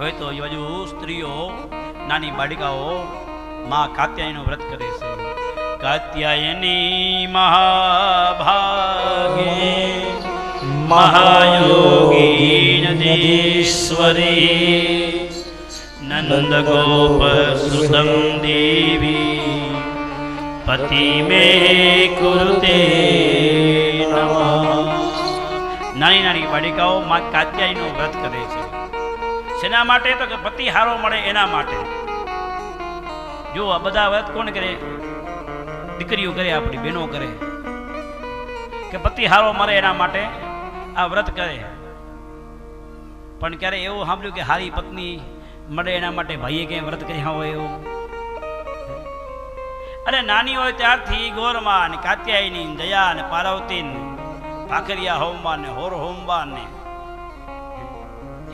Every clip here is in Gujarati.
હવે તો બાજુ સ્ત્રીઓ, નાની બાળિકાઓ માં કાત્યાયનું વ્રત કરે છે. કાત્યાયની મહાભાગે મહાયોગી નદીશ્વરી નંદ ગોપ સુતમ દેવી પતિ મે કુરુતે નાની નાની બાળિકાઓ માં કાત્યાયનું વ્રત કરે છે. શેના માટે તો કે પતિ હારો મળે એના માટે. જો આ બધા વ્રત કોણ કરે? દીકરીઓ કરે, આપણી બહેનો કરે. કે પતિ હારો મળે એના માટે, આ વ્રત કરે. પણ ક્યારે એવું સાંભળ્યું કે હારી પત્ની મળે એના માટે, ભાઈએ ક્યાંય વ્રત કર્યા હોય એવું? અરે નાની હોય ત્યારથી ગોરમાં ને કાત્યાયની દયા ને પાર્વતી ને ભાખરિયા હોમવા ને હોર હોમવા ને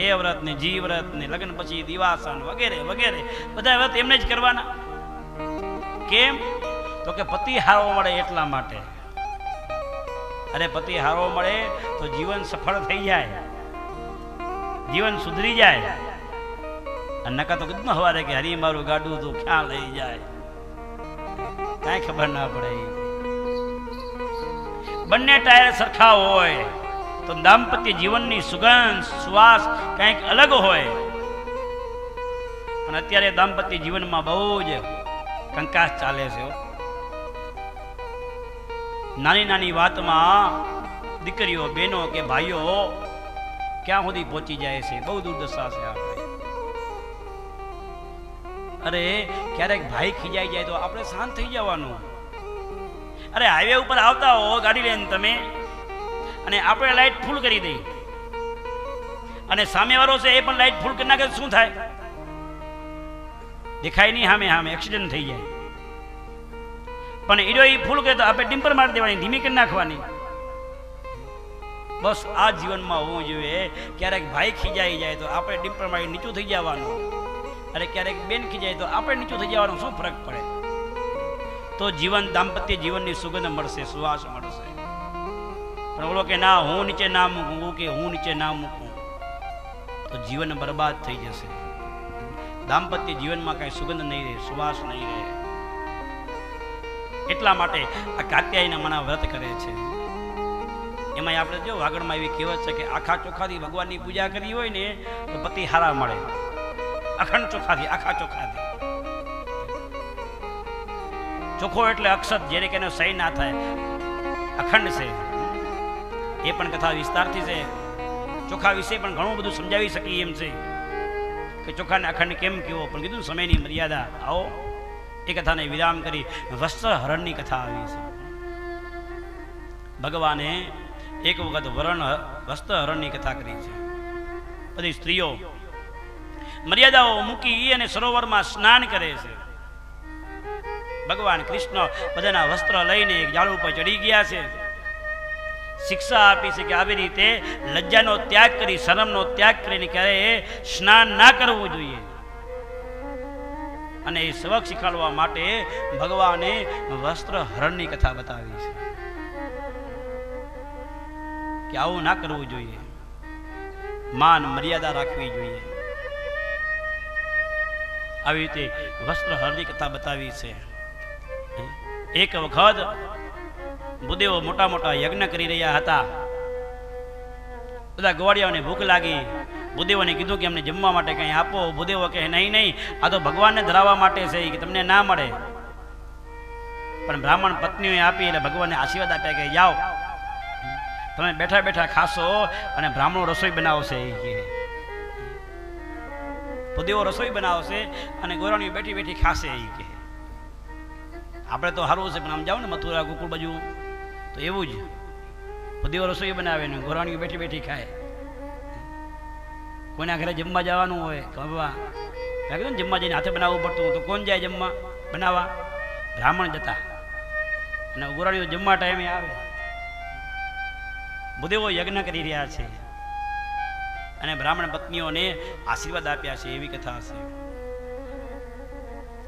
એ વ્રત ને જી વ્રત ને લગ્ન પછી દિવાસન વગેરે વગેરે. બધા વ્રત એમને જ કરવાના. કેમ? તો કે પતિ હારો મળે એટલા માટે. અરે પતિ હારો મળે તો જીવન સફળ થઈ જાય. જીવન સુધરી જાય. અને નકા તો કીધું હવારે કે હરી મારું ગાડું તો ક્યાં લઈ જાય? કાંઈ ખબર ના પડે. બંને ટાયર સરખા હોય. તો દાંપત્ય જીવનની સુગંધ શ્વાસ કંઈક અલગ હોય. અને અત્યારે દાંપત્ય જીવનમાં બહુ જ કંકાસ ચાલે છે નાની નાની વાતમાં દીકરીઓ, બહેનો કે ભાઈઓ ક્યાં સુધી પહોંચી જાય છે? બહુ દુર્દશા છે અરે, ક્યારેક ભાઈ ખીજાઈ જાય તો આપણે શાંત થઈ જવાનું. અરે હાઈવે ઉપર આવતા હો, ગાડી લઈને તમે. અને આપણે લાઈટ ફૂલ કરી દઈ અને સામેવાળો છે એ પણ લાઈટ ફૂલ કરી નાખે શું થાય? દેખાય નહીં સામે સામે એક્સિડન્ટ થઈ જાય. પણ ઈડો એ ફૂલ કરે તો આપણે ડિમ્પર મારી દેવાની, ધીમી કરી નાખવાની. બસ આ જીવનમાં હોવું જોઈએ. ક્યારેક ભાઈ ખીજાઈ જાય તો આપણે ડિમ્પર મારી નીચું થઈ જવાનું. અને ક્યારેક બેન ખીજાય તો આપણે નીચું થઈ જવાનું, શું ફરક પડે? તો જીવન દાંપત્ય જીવનની સુગંધ મળશે, સુવાસ મળશે. પણ કે ના, હું નીચે ના મૂકું, કે હું નીચે ના મૂકું, તો જીવન બરબાદ થઈ જશે. દાંપત્ય જીવનમાં કાંઈ સુગંધ નહીં રહે, સુવાસ નહીં રહે. એટલા માટે આ કાત્યાયના મના વ્રત કરે છે. એમાં આપણે જો વાગડમાં એવી કહેવત છે કે આખા ચોખાથી ભગવાનની પૂજા કરી હોય ને, તો પતિ હારા મળે. અખંડ ચોખાથી, આખા ચોખાથી. ચોખ્ખો એટલે અક્ષત, જેને કે સહી ના થાય. અખંડ છે. એ પણ કથા વિસ્તારથી છે. ચોખા વિશે પણ ઘણું બધું સમજાવી શકીએ એમ છે. કે ચોખાને અખંડ કેમ કેવો પણ કીધું સમયની મર્યાદા. આવો, એ કથાને વિરામ કરી વસ્ત્ર હરણની કથા આવી છે. ભગવાને એક વખત વરણ વસ્ત્ર હરણની કથા કરી છે. બધી સ્ત્રીઓ મર્યાદાઓ મૂકી અને સરોવરમાં સ્નાન કરે છે. ભગવાન કૃષ્ણ બધાના વસ્ત્ર લઈને એક ઝાડ ઉપર ચડી ગયા છે. શિક્ષા આપી છે કે આવી રીતે લજ્જાનો ત્યાગ કરી, શરમનો ત્યાગ કરીને ક્યારે સ્નાન ના કરવું જોઈએ. અને એ સબક શીખવાડવા માટે ભગવાને વસ્ત્ર હરણની કથા બતાવી છે કે આવું ના કરવું જોઈએ. માન મર્યાદા રાખવી જોઈએ. આવી રીતે વસ્ત્ર હરણની કથા બતાવી છે. એક વખત ભૂદેવો મોટા મોટા યજ્ઞ કરી રહ્યા હતા. બધા ગોવાળિયાઓને ભૂખ લાગી. ભૂદેવોને કીધું કે અમને જમવા માટે કંઈ આપો. ભૂદેવો કહે, નહીં નહીં. આ તો ભગવાનને ધરાવવા માટે છે કે તમને ના મળે. પણ બ્રાહ્મણ પત્નીઓએ આપી એટલે ભગવાનને આશીર્વાદ આપ્યા કે, જાઓ. તમે બેઠા બેઠા ખાશો અને બ્રાહ્મણો રસોઈ બનાવશે. ભૂદેવો રસોઈ બનાવશે અને ગોરાણીઓ બેઠી બેઠી ખાશે એ કે આપણે તો સારું છે, પણ આમ જાઓ ને મથુરા ગોકુળ બાજુ તો એવું જ. બધી રસોઈ બનાવે ને ગોરાણીઓ બેઠી બેઠી ખાય. કોઈના ઘરે જમવા જવાનું હોય બાબા મેં ને, જમવા જઈને હાથે બનાવવું પડતું તો કોણ જાય જમવા? બનાવવા? બ્રાહ્મણ જતા. અને ગોરાણીઓ જમવા ટાઈમે આવે. બુદેવો યજ્ઞ કરી રહ્યા છે. અને બ્રાહ્મણ પત્નીઓને આશીર્વાદ આપ્યા છે, એવી કથા છે.